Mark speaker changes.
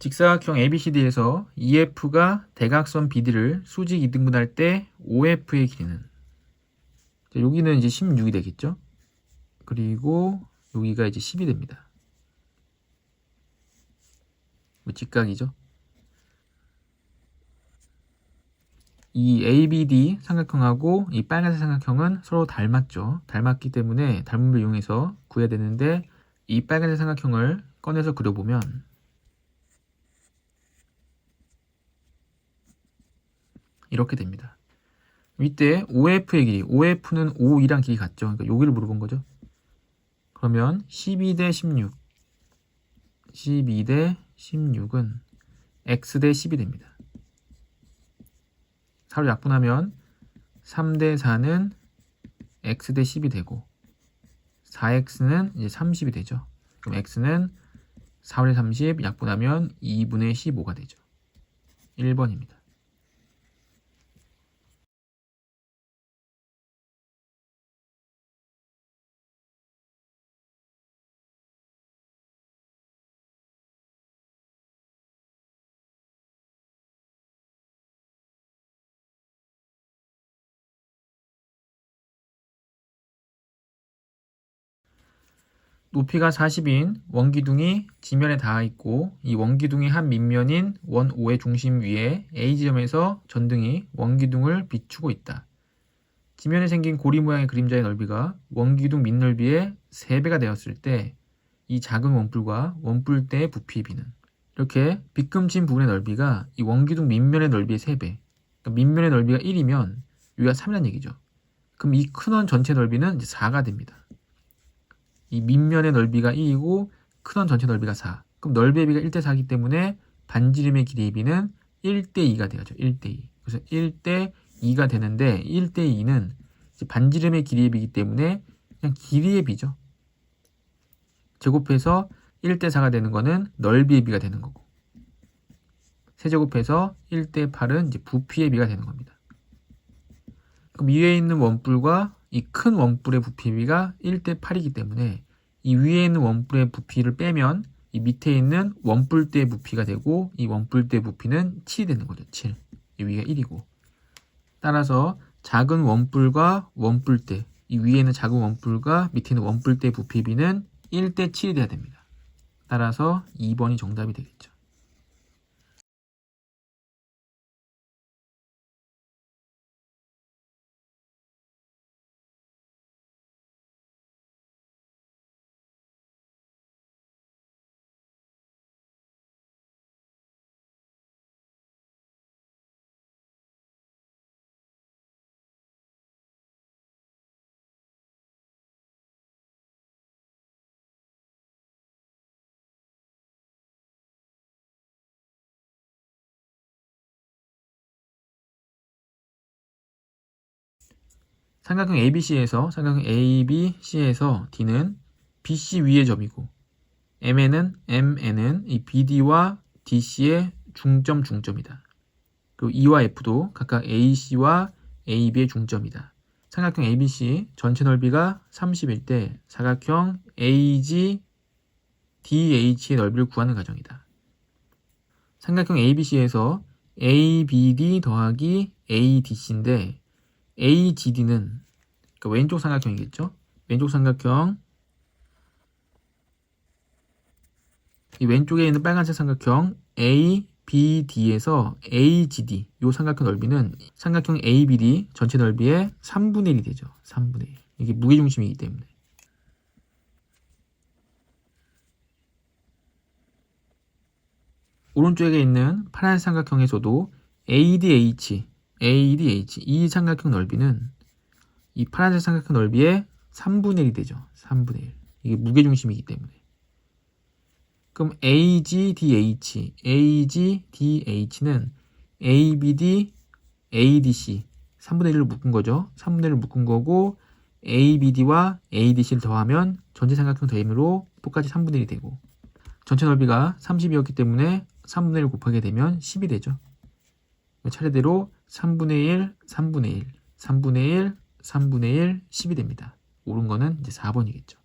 Speaker 1: 직사각형 ABCD에서 EF가 대각선 BD를 수직 이등분할 때 OF의 길이는 자, 여기는 이제 16이 되겠죠? 그리고 여기가 이제 10이 됩니다. 뭐 직각이죠? 이 ABD 삼각형하고 이 빨간색 삼각형은 서로 닮았죠. 닮았기 때문에 닮음을 이용해서 구해야 되는데 이 빨간색 삼각형을 꺼내서 그려보면 이렇게 됩니다. 이때 OF의 길이, OF는 5이랑 길이 같죠. 그러니까 여기를 물어본 거죠. 그러면 12 대 16, 12 대 16은 x 대 10이 됩니다. 4로 약분하면 3 대 4는 x 대 10이 되고 4x는 이제 30이 되죠. 그럼 x는 4분의 30 약분하면 2분의 15가 되죠. 1번입니다. 높이가 40인 원기둥이 지면에 닿아 있고 이 원기둥의 한 밑면인 원 O의 중심 위에 A 지점에서 전등이 원기둥을 비추고 있다. 지면에 생긴 고리 모양의 그림자의 넓이가 원기둥 밑넓이의 3배가 되었을 때 이 작은 원뿔과 원뿔대의 부피의 비는 이렇게 빗금친 부분의 넓이가 이 원기둥 밑면의 넓이의 3배 그러니까 밑면의 넓이가 1이면 여기가 3이라는 얘기죠. 그럼 이 큰 원 전체 넓이는 이제 4가 됩니다. 이 밑면의 넓이가 2이고 큰원 전체 넓이가 4. 그럼 넓이의 비가 1대 4이기 때문에 반지름의 길이의 비는 1대 2가 되죠. 1대 2. 그래서 1대 2가 되는데 1대 2는 반지름의 길이의 비이기 때문에 그냥 길이의 비죠. 제곱해서 1대 4가 되는 거는 넓이의 비가 되는 거고. 세제곱해서 1대 8은 이제 부피의 비가 되는 겁니다. 그럼 위에 있는 원뿔과 이 큰 원뿔의 부피비가 1대 8이기 때문에 이 위에 있는 원뿔의 부피를 빼면 이 밑에 있는 원뿔대의 부피가 되고 이 원뿔대 부피는 7이 되는 거죠. 7. 이 위가 1이고. 따라서 작은 원뿔과 원뿔대, 이 위에 있는 작은 원뿔과 밑에 있는 원뿔대 부피비는 1대 7이 돼야 됩니다. 따라서 2번이 정답이 되겠죠. 삼각형 ABC에서 삼각형 ABC에서 D는 BC 위의 점이고 MN은 MN은 이 BD와 DC의 중점 중점이다. 그리고 E와 F도 각각 AC와 AB의 중점이다. 삼각형 ABC 전체 넓이가 30일 때 사각형 AG DH의 넓이를 구하는 과정이다. 삼각형 ABC에서 ABD 더하기 ADC인데 AGD는 그러니까 왼쪽 삼각형이겠죠? 왼쪽 삼각형 이 왼쪽에 있는 빨간색 삼각형 ABD에서 AGD 이 삼각형 넓이는 삼각형 ABD 전체 넓이의 3분의 1이 되죠. 3분의 1. 이게 무게중심이기 때문에. 오른쪽에 있는 파란 삼각형에서도 ADH ADH 이 삼각형 넓이는 이 파란색 삼각형 넓이의 3분의 1이 되죠. 3분의 1. 이게 무게중심이기 때문에. 그럼 AGDH, AGDH는 ABD, ADC 3분의 1을 묶은 거죠. 3분의 1을 묶은 거고 ABD와 ADC를 더하면 전체 삼각형 더힘으로 똑같이 3분의 1이 되고 전체 넓이가 30이었기 때문에 3분의 1 곱하게 되면 10이 되죠. 차례대로 3분의 1, 3분의 1, 3분의 1, 3분의 1, 10이 됩니다. 옳은 거는 이제 4번이겠죠.